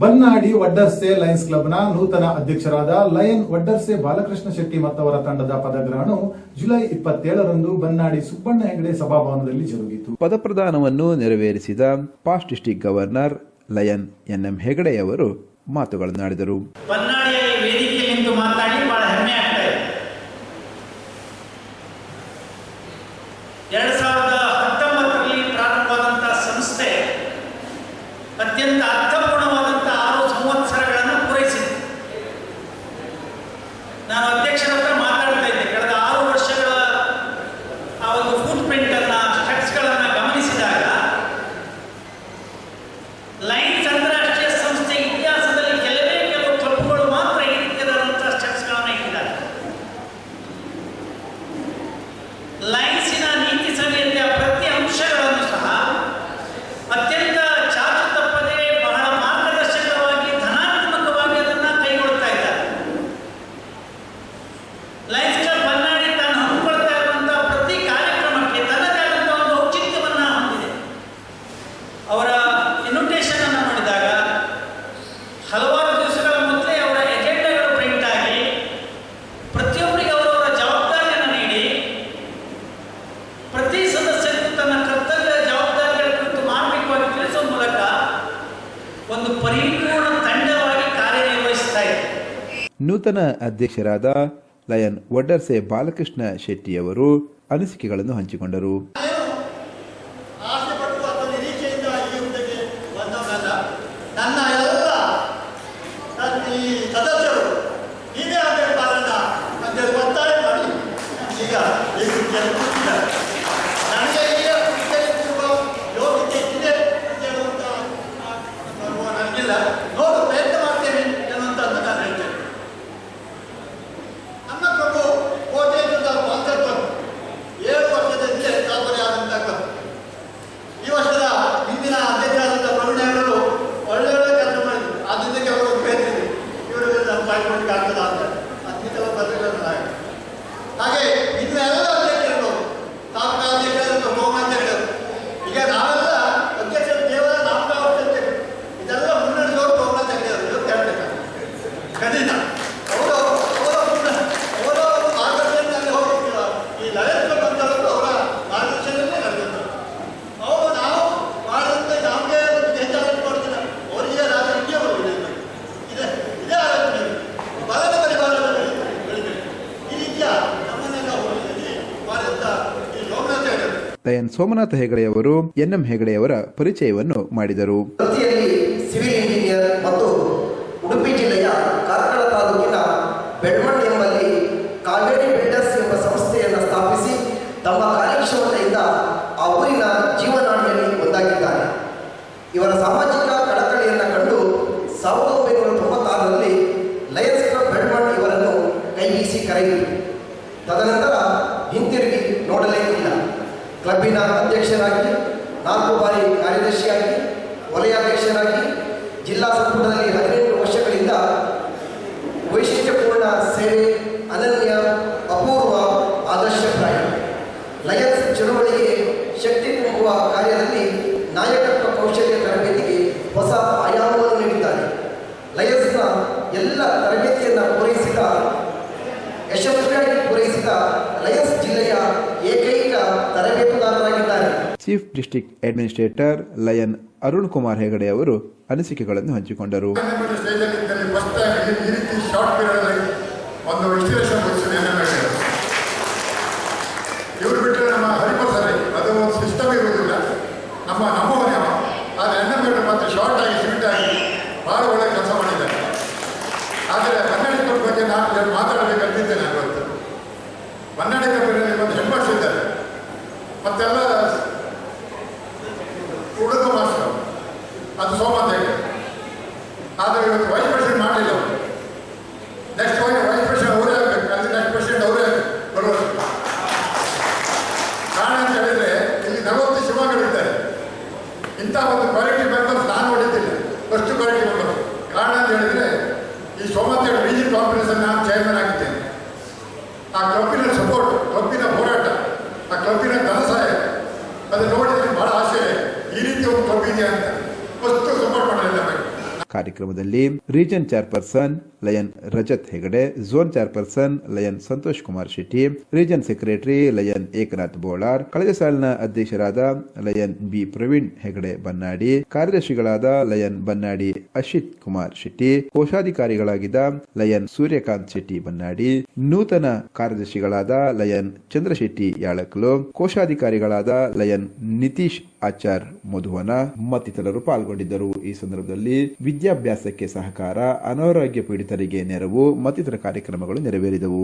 Bannadi Vaddarse Lions ಕ್ಲಬ್ನ ನೂತನ ಅಧ್ಯಕ್ಷರಾದ ಲಯನ್ ವಡ್ಡರ್ಸೆ ಬಾಲಕೃಷ್ಣ ಶೆಟ್ಟಿ ಮತ್ತವರ ತಂಡದ ಪದಗ್ರಹಣವು ಜುಲೈ ಇಪ್ಪತ್ತೇಳರಂದು ಬನ್ನಾಡಿ ಸುಬ್ಬಣ್ಣ ಹೆಗಡೆ ಸಭಾಭವನದಲ್ಲಿ ಜರುಗಿತು. ಪದಪ್ರದಾನವನ್ನು ನೆರವೇರಿಸಿದ past district governor lion NM ಹೆಗಡೆಯವರು ಮಾತುಗಳನ್ನಾಡಿದರು. ಎರಡು ಸಾವಿರದ ಹತ್ತೊಂಬತ್ತರಲ್ಲಿ ಪ್ರಾರಂಭವಾದಂತಹ ಸಂಸ್ಥೆ ಅತ್ಯಂತ ನೂತನ ಅಧ್ಯಕ್ಷರಾದ ಲಯನ್ ವಡ್ಡರ್ಸೆ ಬಾಲಕೃಷ್ಣ ಶೆಟ್ಟಿಯವರು ಅನಿಸಿಕೆಗಳನ್ನು ಹಂಚಿಕೊಂಡರು. ಪಾಲ್ಗೊಳ್ಳಿಕ್ಕೆ ಆಗ್ತದ ಅಂತ ಅದ್ಭುತವಾದ ಪತ್ರಗಳನ್ನು ಹಾಗೆ ಎಲ್ಲ ಅಧ್ಯಕ್ಷರು ತಾಲೂಕಾ ಅಧ್ಯಕ್ಷರಾದಂಥ ಈಗ ನಾವೆಲ್ಲ ಲಯನ್ ಸೋಮನಾಥ ಹೆಗಡೆಯವರು ಎನ್ಎಂ ಹೆಗಡೆಯವರ ಪರಿಚಯವನ್ನು ಮಾಡಿದರು. ಸಿವಿಲ್ ಇಂಜಿನಿಯರ್ ಮತ್ತು ಉಡುಪಿ ಜಿಲ್ಲೆಯ ಕಾರ್ಕಳ ತಾಲೂಕಿನ ಬೆಳ್ಮಣ್ ಎಂಬಲ್ಲಿ ಕಾವೇರಿ ಬಿಲ್ಡರ್ಸ್ ಎಂಬ ಸಂಸ್ಥೆಯನ್ನು ಸ್ಥಾಪಿಸಿ ತಮ್ಮ ಕಾರ್ಯಕ್ಷಮತೆಯಿಂದ ಆ ಊರಿನ ಜೀವನಾಡಿಯಲ್ಲಿ ಒಂದಾಗಿದ್ದಾರೆ. ಇವರ ಸಾಮಾಜಿಕ ಕಳಕಳಿಯನ್ನು ಕಂಡು ಸಾವಿರದ ಒಂಬೈನೂರ ತೊಂಬತ್ತಾರರಲ್ಲಿ ಲಯನ್ಸ್ ಕ್ಲಬ್ ಬೆಳ್ಮಣ್ ಇವರನ್ನು ಕೈ ಬೀಸಿ ಕರೆಯಿತು ತದನಂತರ ಹಿಂತಿರುಗಿ ನೋಡಲೇ ಇಲ್ಲ. ಕ್ಲಬ್ಬಿನ ಅಧ್ಯಕ್ಷರಾಗಿ, ನಾಲ್ಕು ಬಾರಿ ಕಾರ್ಯದರ್ಶಿಯಾಗಿ, ವಲಯಾಧ್ಯಕ್ಷರಾಗಿ, ಜಿಲ್ಲಾ ಸಂಪುಟದಲ್ಲಿ ಹದಿನೆಂಟು ವರ್ಷಗಳಿಂದ ವೈಶಿಷ್ಟ್ಯಪೂರ್ಣ ಸೇವೆ ಅನನ್ಯ, ಅಪೂರ್ವ ಆದರ್ಶಪ್ರಾಯ ಲಯನ್ಸ್ ಚಳುವಳಿಗೆ ಶಕ್ತಿ ತುಂಬುವ ಕಾರ್ಯದಲ್ಲಿ ನಾಯಕತ್ವ ಕೌಶಲ್ಯ ತರಬೇತಿಗೆ ಹೊಸ ಆಯಾಮವನ್ನು ನೀಡಿದ್ದಾರೆ. ಲಯನ್ಸ್ನ ಎಲ್ಲ ತರಬೇತಿಯನ್ನು ಪೂರೈಸಿದ, ಯಶಸ್ವಿಯಾಗಿ ಪೂರೈಸಿದ ಲಯನ್ಸ್ ಜಿಲ್ಲೆಯ ಏಕೈಕ ತರಬೇತುದಾರರಾಗಿದ್ದಾರೆ. Chief district administrator lion Arun Kumar Hegde ಅವರು ಅನಿಸಿಕೆಗಳನ್ನು ಹಂಚಿಕೊಂಡರು. ಒಂದು ಇವರು ಬಿಟ್ಟರೆ ನಮ್ಮ ಹರಿಪ್ರಸರಿ ಅದು ಒಂದು ಸಿಸ್ಟಮ್ ಇರುವುದಿಲ್ಲ. ನಮ್ಮ ನಮ್ಮವನೇ ಅವ. ಆದರೆ ಎನ್ ಎಂ ಮತ್ತೆ ಶಾರ್ಟ್ ಆಗಿ ಸ್ವಿಟ್ ಆಗಿ ಭಾಳ ಒಳ್ಳೆ ಕೆಲಸ ಮಾಡಿದ್ದಾರೆ. ಆದರೆ ಕನ್ನಡಿಗರ ಬಗ್ಗೆ ನಾನು ಮಾತಾಡಬೇಕಂತಿದ್ದೇನೆ ಇವತ್ತು. ಮತ್ತೆಲ್ಲ ಹುಡುಗ ಮಾಸ್ಟರ್ ಅದು ಹೇಳಿ ಆದರೆ ಇವತ್ತು ವೈಸ್ ಪ್ರೆಸಿಡೆಂಟ್ ಮಾಡಲಿಲ್ಲ ನೆಕ್ಸ್ಟ್ ವೈ ವೈಸ್ ಪ್ರೆಸಿಡೆಂಟ್ ಅವರೇ ಆಗಬೇಕು. ಅಲ್ಲಿ ನೆಕ್ಸ್ಟ್ ಪ್ರೆಸಿಡೆಂಟ್ ಅವರೇ ಬರುವರು ಕಾರಣ ಅಂತ ಹೇಳಿದ್ರೆ ಇಲ್ಲಿ ನಲವತ್ತು ಶಿವಗಳಿದ್ದಾರೆ ಇಂಥ ಒಂದು ಕ್ವಾಲಿಟಿ ಮೆಂಬರ್ಸ್ ನಾನು ನೋಡಿದ್ದಿಲ್ಲ. ಫಸ್ಟ್ ಕ್ವಾಲಿಟಿ ಮೆಂಬರ್ ಕಾರಣ ಅಂತ ಹೇಳಿದ್ರೆ ಈ ಸೋಮಂತ ರೀಜನ್ ಕಾನ್ಫರೆನ್ಸ್ ನಾನು ಚೇರ್ಮನ್ ಆಗಿದ್ದೇನೆ. ಆ ಕ್ಲಬ್ಬಿನ ಸಪೋರ್ಟ್ ಕ್ಲಬ್ಬಿನ ಹೋರಾಟ, ಆ ಕ್ಲಬ್ಬಿನ ಧನ ಸಹಾಯ ಅದು ನೋಡಿದ್ರೆ ಬಹಳ ಆಸೆ ಈ ರೀತಿ ಒಂದು ಕ್ಲಬ್ ಇದೆ ಅಂತ ಫಸ್ಟ್ ಸಪೋರ್ಟ್ ಮಾಡಲಿಲ್ಲ ಕಾರ್ಯಕ್ರಮದಲ್ಲಿ region chairperson lion Rajat Hegde, zone chairperson lion Santosh Kumar Shetty, region secretary lion Eknath Bolar ಕಳೆದ ಸಾಲಿನ ಅಧ್ಯಕ್ಷರಾದ ಲಯನ್ ಬಿ ಪ್ರವೀಣ್ ಹೆಗಡೆ ಬನ್ನಾಡಿ, ಕಾರ್ಯದರ್ಶಿಗಳಾದ ಲಯನ್ ಬನ್ನಾಡಿ ಅಶಿತ್ ಕುಮಾರ್ ಶೆಟ್ಟಿ, ಕೋಶಾಧಿಕಾರಿಗಳಾಗಿದ್ದ ಲಯನ್ ಸೂರ್ಯಕಾಂತ್ ಶೆಟ್ಟಿ ಬನ್ನಾಡಿ, ನೂತನ ಕಾರ್ಯದರ್ಶಿಗಳಾದ ಲಯನ್ ಚಂದ್ರಶೆಟ್ಟಿ ಯಾಳಕ್ಲು, ಕೋಶಾಧಿಕಾರಿಗಳಾದ ಲಯನ್ ನಿತೀಶ್ ಆಚಾರ್ ಮಧುವನ ಮತ್ತಿತರರು ಪಾಲ್ಗೊಂಡಿದ್ದರು. ಈ ಸಂದರ್ಭದಲ್ಲಿ ವಿದ್ಯಾಭ್ಯಾಸಕ್ಕೆ ಸಹಕಾರ, ಅನಾರೋಗ್ಯ ಪೀಡಿತರಿಗೆ ನೆರವು, ಮತ್ತಿತರ ಕಾರ್ಯಕ್ರಮಗಳು ನೆರವೇರಿದವು.